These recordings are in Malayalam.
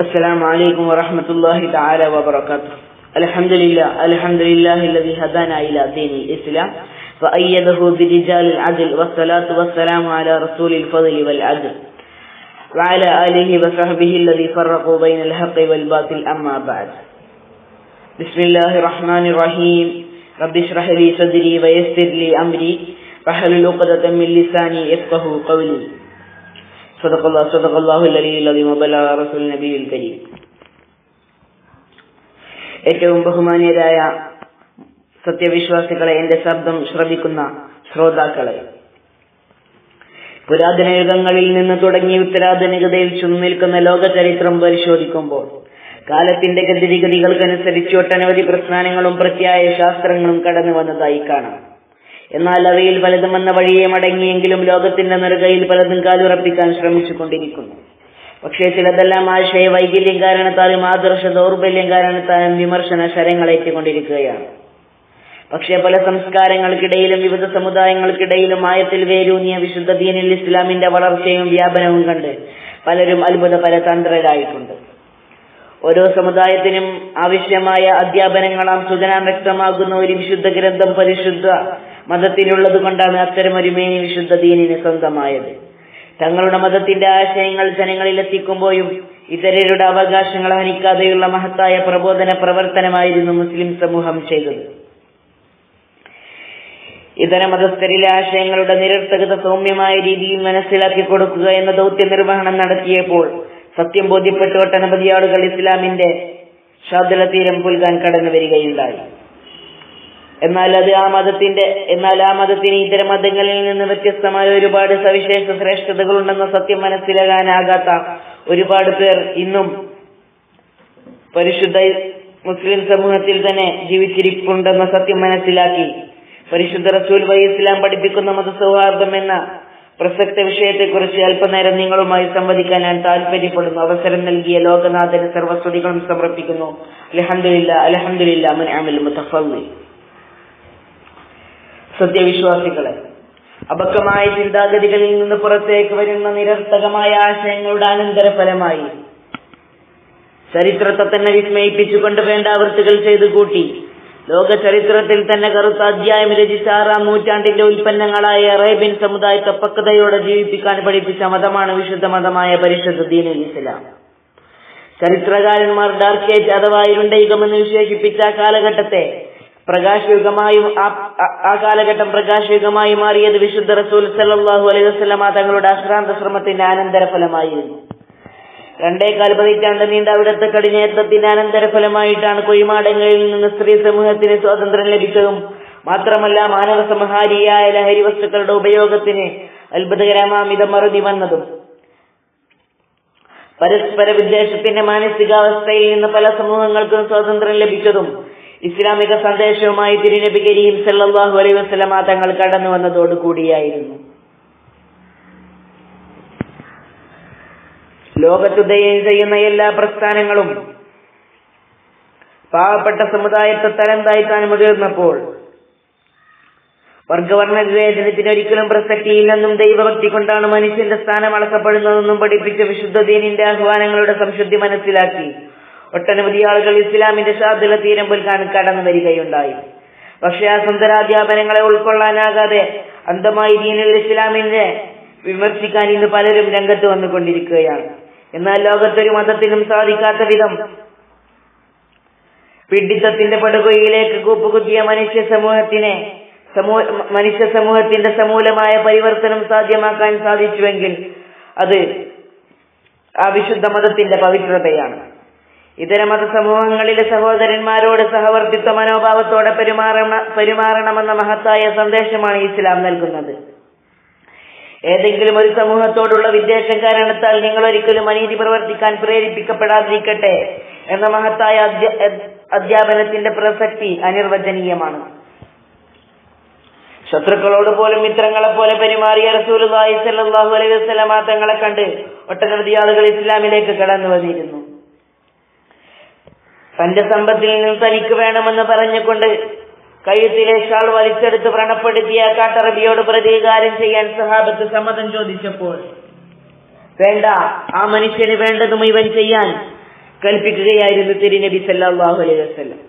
السلام عليكم ورحمة الله تعالى وبركاته. الحمد لله الحمد لله الذي هدانا إلى دين الإسلام وأيده برجال العدل والصلاة والسلام على رسول الفضل والعدل. وعلى آله وصحبه الذي فرقوا بين الحق والباطل. أما بعد. بسم الله الرحمن الرحيم. رب اشرح لي صدري ويسر لي أمري. واحلل عقدة من لساني يفقه قولي. صدق الله صدق الله العلي العظيم وبلغ رسول النبي الكريم ഏറ്റവും ബഹുമാന്യരായ സത്യവിശ്വാസികളെ എന്റെ ശബ്ദം ശ്രവിക്കുന്ന ശ്രോതാക്കളെ പുരാതന യുഗങ്ങളിൽ നിന്ന് തുടങ്ങി ഉത്തരാധുനികതയിൽ ചുമന്നിൽക്കുന്ന ലോക ചരിത്രം പരിശോധിക്കുമ്പോൾ കാലത്തിന്റെ ഗതിവിഗതികൾക്കനുസരിച്ച് ഒട്ടനവധി പ്രസ്ഥാനങ്ങളും പ്രത്യായ ശാസ്ത്രങ്ങളും കടന്നു വന്നതായി കാണാം എന്നാൽ അവയിൽ പലതും വന്ന വഴിയെ മടങ്ങിയെങ്കിലും ലോകത്തിന്റെ നെറുകയിൽ പലതും കാലുറപ്പിക്കാൻ ശ്രമിച്ചുകൊണ്ടിരിക്കുന്നു. പക്ഷേ ചിലതെല്ലാം ആശയ വൈകല്യം കാരണത്താലും ആദർശ ദൗർബല്യം കാരണത്താലും വിമർശന ശരങ്ങളേറ്റുകൊണ്ടിരിക്കുകയാണ് പക്ഷേ പല സംസ്കാരങ്ങൾക്കിടയിലും വിവിധ സമുദായങ്ങൾക്കിടയിലും ആയത്തിൽ വേരൂന്നിയ വിശുദ്ധ ദീനിൽ ഇസ്ലാമിന്റെ വളർച്ചയും വ്യാപനവും കണ്ട് പലരും അത്ഭുത പരതന്ത്രരായിട്ടുണ്ട്. ഓരോ സമുദായത്തിനും ആവശ്യമായ അധ്യാപനങ്ങളാം സുജനാം വ്യക്തമാകുന്ന ഒരു വിശുദ്ധ ഗ്രന്ഥം പരിശുദ്ധ മതത്തിനുള്ളത് കൊണ്ടാണ് അത്തരമൊരു മേനി വിശുദ്ധ ദീനിന് സ്വന്തമായത്. തങ്ങളുടെ മതത്തിന്റെ ആശയങ്ങൾ ജനങ്ങളിൽ എത്തിക്കുമ്പോഴും ഇതരരുടെ അവകാശങ്ങൾ ഹനിക്കാതെയുള്ള മഹത്തായ പ്രബോധന പ്രവർത്തനമായിരുന്നു മുസ്ലിം സമൂഹം ചെയ്തത്. ഇതര മതസ്ഥരിലെ ആശയങ്ങളുടെ നിരർത്ഥകത സൗമ്യമായ രീതിയിൽ മനസ്സിലാക്കി കൊടുക്കുക എന്ന ദൗത്യ നിർവഹണം നടത്തിയപ്പോൾ സത്യം ബോധ്യപ്പെട്ട ഒട്ടനവധി ആളുകൾ ഇസ്ലാമിന്റെ ശാദല തീരം പുൽകാൻ കടന്നു വരികയുണ്ടായി. എന്നാൽ അത് ആ മതത്തിന്റെ എന്നാൽ ആ മതത്തിന് ഇതര മതങ്ങളിൽ നിന്ന് വ്യത്യസ്തമായ ഒരുപാട് സവിശേഷ ശ്രേഷ്ഠതകൾ ശ്രേഷ്ഠതകളുണ്ടെന്ന സത്യം മനസ്സിലാകാനാകാത്ത ഒരുപാട് പേർ ഇന്നും പരിശുദ്ധ മുസ്ലിം സമൂഹത്തിൽ തന്നെ ജീവിച്ചിരിപ്പുണ്ടെന്ന സത്യം മനസ്സിലാക്കി പരിശുദ്ധ റസൂൽ വൈ ഇസ്ലാം പഠിപ്പിക്കുന്ന മതസൗഹാർദ്ദം എന്ന പ്രസക്ത വിഷയത്തെക്കുറിച്ച് അല്പനേരം നിങ്ങളുമായി സംവദിക്കാൻ ഞാൻ താല്പര്യപ്പെടുന്നു അവസരം നൽകിയ ലോകനാഥന് സർവസ്തുതികളും സമർപ്പിക്കുന്നു. അലഹമില്ല അലഹമില്ല മുത്തഫല്ലി സത്യവിശ്വാസികളെ. അബക്കമായ ചിന്താഗതികളിൽ നിന്ന് പുറത്തേക്ക് വരുന്ന നിരർത്ഥകമായ ആശയങ്ങളുടെ അനന്തരഫലമായി ചരിത്രത്തെ തന്നെ വിസ്മയിപ്പിച്ചുകൊണ്ട് വേണ്ട ആവൃത്തികൾ ചെയ്തു കൂട്ടി. ലോക ചരിത്രത്തിൽ തന്നെ കറുത്ത അധ്യായം രചിച്ച ആറാം നൂറ്റാണ്ടിന്റെ ഉൽപ്പന്നങ്ങളായ അറേബ്യൻ സമുദായത്തെ പക്വതയോടെ ജീവിപ്പിക്കാൻ പഠിപ്പിച്ച മതമാണ് വിശുദ്ധ മതമായ പരിശുദ്ധ ദീന ഇസ്ലാം. ചരിത്രകാരന്മാർ ഡാർക്ക് ഏജ് അഥവാ ഇരുണ്ട യുഗമെന്ന് വിശേഷിപ്പിച്ച കാലഘട്ടത്തെ പ്രകാശയുഗമായും ആ കാലഘട്ടം പ്രകാശയുഗമായി മാറിയത് വിശുദ്ധ റസൂൽ സല്ലാഹു അലൈഹി വസ്ലമ തങ്ങളുടെ അശ്രാന്ത ശ്രമത്തിന്റെ അനന്തരഫലമായിരുന്നു. രണ്ടേകാൽ പതിറ്റാണ്ട് നീണ്ട അവിടുത്തെ കഠിനയത്വത്തിന്റെ അനന്തരഫലമായിട്ടാണ് കൊയ്മാടങ്ങളിൽ നിന്ന് സ്ത്രീ സമൂഹത്തിന് സ്വാതന്ത്ര്യം ലഭിച്ചതും മാത്രമല്ല മാനവ സംഹാരിയായ ലഹരി വസ്തുക്കളുടെ ഉപയോഗത്തിന് അത്ഭുതകരമാമിത മറുതി വന്നതും. പരസ്പര വിദ്വേഷത്തിന്റെ മാനസികാവസ്ഥയിൽ നിന്ന് പല സമൂഹങ്ങൾക്കും സ്വാതന്ത്ര്യം ലഭിച്ചതും ഇസ്ലാമിക സന്ദേശവുമായി തിരുനബി കരീം സല്ലാഹു അലൈ വസ്ലമ തങ്ങൾ കടന്നു വന്നതോടു കൂടിയായിരുന്നു. ലോകത്തുദയം ചെയ്യുന്ന എല്ലാ പ്രസ്ഥാനങ്ങളും പാവപ്പെട്ട സമുദായത്തെ തരം താഴ്ത്താൻ മുതിർന്നപ്പോൾ വർഗവർണ വിവേചനത്തിന് ഒരിക്കലും പ്രസക്തിയില്ലെന്നും ദൈവഭക്തി കൊണ്ടാണ് മനുഷ്യന്റെ സ്ഥാനം അളക്കപ്പെടുന്നതെന്നും പഠിപ്പിച്ച വിശുദ്ധ ദീനിന്റെ ആഹ്വാനങ്ങളുടെ സംശുദ്ധി മനസ്സിലാക്കി ഒട്ടനവധി ആളുകൾ ഇസ്ലാമിന്റെ ശാദ്ല തീരം പുൽക്കാൻ കടന്നു വരികയുണ്ടായി. പക്ഷെ ആ സുന്ദരാധ്യാപനങ്ങളെ ഉൾക്കൊള്ളാനാകാതെ അന്ധമായി ദീനിൽ ഇസ്ലാമിനെ വിമർശിക്കാൻ ഇന്ന് പലരും രംഗത്ത് വന്നുകൊണ്ടിരിക്കുകയാണ്. എന്നാൽ ലോകത്തൊരു മതത്തിനും സാധിക്കാത്ത വിധം പിഡിത്തത്തിന്റെ പടുകയിലേക്ക് കൂപ്പുകുത്തിയ മനുഷ്യ സമൂഹത്തിനെ മനുഷ്യ സമൂഹത്തിന്റെ സമൂലമായ പരിവർത്തനം സാധ്യമാക്കാൻ സാധിച്ചുവെങ്കിൽ അത് ആ വിശുദ്ധ മതത്തിന്റെ പവിത്രതയാണ്. ഇതര മത സമൂഹങ്ങളിലെ സഹോദരന്മാരോട് സഹവർത്തിത്വ മനോഭാവത്തോടെ പെരുമാറണ പെരുമാറണമെന്ന മഹത്തായ സന്ദേശമാണ് ഇസ്ലാം നൽകുന്നത്. ഏതെങ്കിലും ഒരു സമൂഹത്തോടുള്ള വിദ്വേഷം കാരണത്താൽ നിങ്ങൾ ഒരിക്കലും അനീതി പ്രവർത്തിക്കാൻ പ്രേരിപ്പിക്കപ്പെടാതിരിക്കട്ടെ എന്ന മഹത്തായ അധ്യാപനത്തിന്റെ പ്രസക്തി അനിർവചനീയമാണ്. ശത്രുക്കളോട് പോലും മിത്രങ്ങളെ പോലെ പെരുമാറിയ സ്വല്ലല്ലാഹു അലൈഹി വസല്ലമ തങ്ങളെ കണ്ട് ഒട്ടനവധി ആളുകൾ ഇസ്ലാമിലേക്ക് കടന്നു വന്നിരുന്നു. തന്റെ സമ്പത്തിൽ നിന്ന് തനിക്ക് വേണമെന്ന് പറഞ്ഞുകൊണ്ട് കഴുത്തിലെ ഷാൾ വലിച്ചെടുത്ത് വ്രണപ്പെടുത്തിയ കാട്ടറബിയോട് പ്രതികാരം ചെയ്യാൻ സഹാബത്ത് സമ്മതം ചോദിച്ചപ്പോൾ വേണ്ട ആ മനുഷ്യന് വേണ്ടത് ഇവൻ ചെയ്യാൻ കൽപ്പിക്കുകയായിരുന്നു തിരുനബി സല്ലല്ലാഹു അലൈഹി വസല്ലം.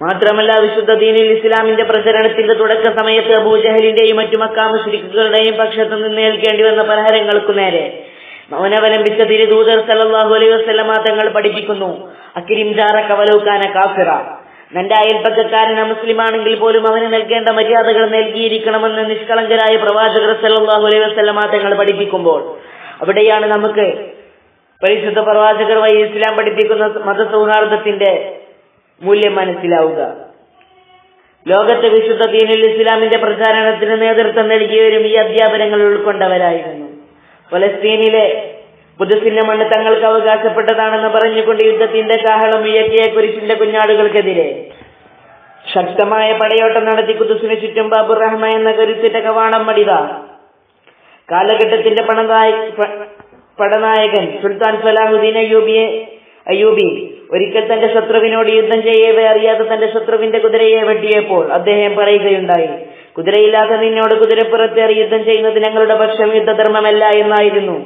മാത്രമല്ല വിശുദ്ധ ദീനിൽ ഇസ്ലാമിന്റെ പ്രചരണത്തിന്റെ തുടക്ക സമയത്ത് അബൂജഹലിന്റെയും മറ്റു മക്കാ മുശ്രിക്കുകളുടെയും പക്ഷത്തു നിന്ന് ഏൽക്കേണ്ടി വന്ന പലഹാരങ്ങൾക്കു നേരെ മൗനവലംബിച്ച തിരുദൂതർ സല്ലല്ലാഹു അലൈഹി വസല്ലമ തങ്ങൾ പഠിപ്പിക്കുന്നു. അക്കിരിം ജാറ കവലൂക്കാന കാഫിറ. നിന്റെ അയൽപ്പക്കക്കാരൻ മുസ്ലിമാണെങ്കിൽ പോലും അവന് നൽകേണ്ട മര്യാദകൾ നൽകിയിരിക്കണമെന്ന് നിഷ്കളങ്കരായ പ്രവാചകർ സല്ലല്ലാഹു അലൈഹി വസല്ലമ തങ്ങൾ പഠിപ്പിക്കുമ്പോൾ അവിടെയാണ് നമുക്ക് പരിശുദ്ധ പ്രവാചകർ വഴി ഇസ്ലാം പഠിപ്പിക്കുന്ന മതസൗഹാർദ്ദത്തിന്റെ മൂല്യം മനസ്സിലാവുക. ലോകത്തെ വിശുദ്ധ ദീനുൽ ഇസ്ലാമിന്റെ പ്രചാരണത്തിന് നേതൃത്വം നൽകിയവരും ഈ അധ്യാപനങ്ങൾ ഉൾക്കൊണ്ടവരായിരുന്നു. ഫലസ്തീനിലെ പുതുസിന്റെ മണ്ണ് തങ്ങൾക്ക് അവകാശപ്പെട്ടതാണെന്ന് പറഞ്ഞുകൊണ്ട് യുദ്ധത്തിന്റെ കാഹളം ഉയർത്തിയ കുരിശിന്റെ കുഞ്ഞാടുകൾക്കെതിരെ ശക്തമായ പടയോട്ടം നടത്തി കുതുസിന് ചുറ്റും ബാബു റഹ്മ എന്ന കരുത്തിന്റെ കവാടം മടിത കാലഘട്ടത്തിന്റെ പണനായ പടനായകൻ സുൽത്താൻ സലാഹുദ്ദീൻ അയ്യൂബിയെ അയ്യൂബി ഒരിക്കൽ തന്റെ ശത്രുവിനോട് യുദ്ധം ചെയ്യവേ അറിയാതെ തന്റെ ശത്രുവിന്റെ കുതിരയെ വെട്ടിയപ്പോൾ അദ്ദേഹം പറയുകയുണ്ടായി കുതിരയില്ലാത്ത നിന്നോട് കുതിരപ്പുറത്തേറി യുദ്ധം ചെയ്യുന്നത് ഞങ്ങളുടെ പക്ഷം യുദ്ധധർമ്മമല്ല എന്നായിരുന്നു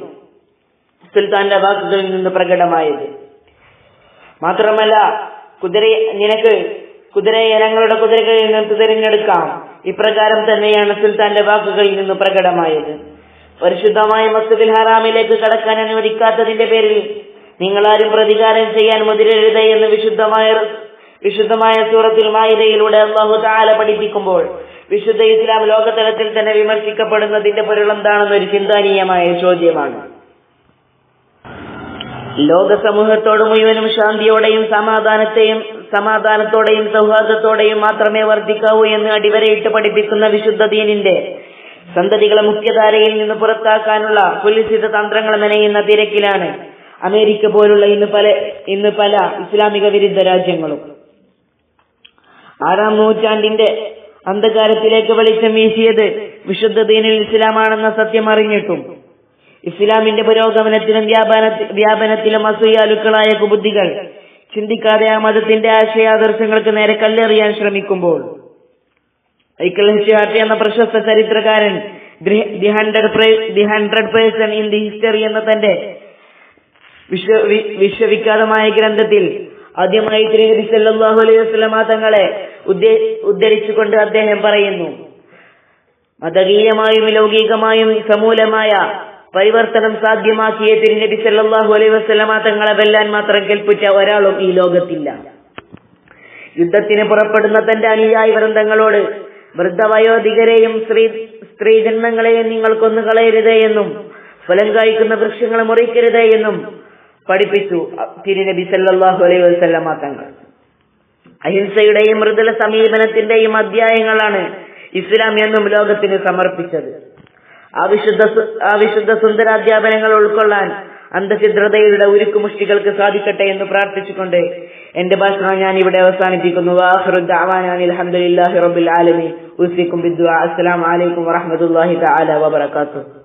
സുൽത്താന്റെ വാക്കുകളിൽ നിന്ന് പ്രകടമായത്. മാത്രമല്ല കുതിര നിനക്ക് കുതിരയെ ഞങ്ങളുടെ കുതിരകളിൽ നിന്ന് തിരഞ്ഞെടുക്കാം. ഇപ്രകാരം തന്നെയാണ് സുൽത്താന്റെ വാക്കുകളിൽ നിന്ന് പ്രകടമായത്. പരിശുദ്ധമായ മസ്തുബിൽ ഹറാമിലേക്ക് കടക്കാൻ അനുവദിക്കാത്തതിന്റെ പേരിൽ നിങ്ങളാരും പ്രതികാരം ചെയ്യാൻ മുതിരരുത് എന്ന് വിശുദ്ധമായ വിശുദ്ധമായ സൂറത്തുൽ മായിരയിലൂടെ അള്ളാഹു താല പഠിപ്പിക്കുമ്പോൾ വിശുദ്ധ ഇസ്ലാം ലോകതലത്തിൽ തന്നെ വിമർശിക്കപ്പെടുന്നതിന്റെ പൊരുൾ എന്താണെന്നൊരു ചിന്താനീയമായ ചോദ്യമാണ്. ലോക സമൂഹത്തോട് മുഴുവനും ശാന്തിയോടെയും സമാധാനത്തെയും സമാധാനത്തോടെയും സൗഹാർദ്ദത്തോടെയും മാത്രമേ വർദ്ധിക്കാവൂ എന്ന് അടിവരയിട്ട് പഠിപ്പിക്കുന്ന വിശുദ്ധ ദീനിന്റെ സന്തതികളെ മുഖ്യധാരയിൽ നിന്ന് പുറത്താക്കാനുള്ള കുലിസിത തന്ത്രങ്ങൾ നനയുന്ന തിരക്കിലാണ് അമേരിക്ക പോലുള്ള ഇന്ന് പല ഇന്ന് പല ഇസ്ലാമിക വിരുദ്ധ രാജ്യങ്ങളും. ആറാം നൂറ്റാണ്ടിന്റെ അന്ധകാരത്തിലേക്ക് വെളിച്ചം വീശിയത് വിശുദ്ധ ദീനിൽ ഇസ്ലാമാണെന്ന സത്യം അറിഞ്ഞിട്ടും. ഇസ്ലാമിന്റെ പുരോഗമനത്തിലും വ്യാപന വ്യാപനത്തിലും അസൂയാലുക്കളായ കുബുദ്ധികൾ ചിന്തിക്കാതെ ആ മതത്തിന്റെ ആശയാദർശങ്ങൾക്ക് നേരെ കല്ലെറിയാൻ ശ്രമിക്കുമ്പോൾ ഐക്കൽ ഹിസ്റ്റി എന്ന പ്രശസ്ത ചരിത്രകാരൻ the hundred the hundred person in the history എന്ന തന്റെ വിശ്വ വിശ്വവിഖ്യാതമായ ഗ്രന്ഥത്തിൽ ആദ്യമായി തിരുഹരി സല്ലല്ലാഹു അലൈഹി വസല്ലമ തങ്ങളെ ഉദ്ധരിച്ചുകൊണ്ട് അദ്ദേഹം പറയുന്നു. മതകീയമായും ലൗകികമായും സമൂലമായ പരിവർത്തനം സാധ്യമാക്കിയ തിരുനബി സല്ലാഹു അലൈഹി വസല്ലമ തങ്ങളെ വെല്ലാൻ മാത്രം കേൾപ്പിച്ച ഒരാളും ഈ ലോകത്തില്ല. യുദ്ധത്തിന് പുറപ്പെടുന്ന തന്റെ അനുയായി വൃന്ദങ്ങളോട് വൃദ്ധവയോധികരെയും സ്ത്രീ സ്ത്രീജന്മങ്ങളെയും നിങ്ങൾ കൊന്നു കളയരുതേ എന്നും ഫലം കായ്ക്കുന്ന വൃക്ഷങ്ങളെ മുറിക്കരുതേ എന്നും പഠിപ്പിച്ചു. തിരുനബി സല്ലാഹു അലൈഹി വസല്ലമ തങ്ങൾ. അഹിംസയുടെയും മൃദുല സമീപനത്തിന്റെയും അധ്യായങ്ങളാണ് ഇസ്ലാം എന്നും ലോകത്തിന് സമർപ്പിച്ചത്. അവിശുദ്ധ അവിശുദ്ധ സുന്ദര സുന്ദരാധ്യാപനങ്ങൾ ഉൾക്കൊള്ളാൻ അന്ധഛിദ്രതയുടെ ഉരുക്കുമുഷ്ടികൾക്ക് സാധിക്കട്ടെ എന്ന് പ്രാർത്ഥിച്ചുകൊണ്ട് എന്റെ ഭാഷണം ഞാൻ ഇവിടെ അവസാനിപ്പിക്കുന്നു. ആലമീൻ. ഉസിക്കും ബിദ്ദുആ. അസ്സലാമു അലൈക്കും വറഹ്മത്തുള്ളാഹി തആല വബറകാതുഹു.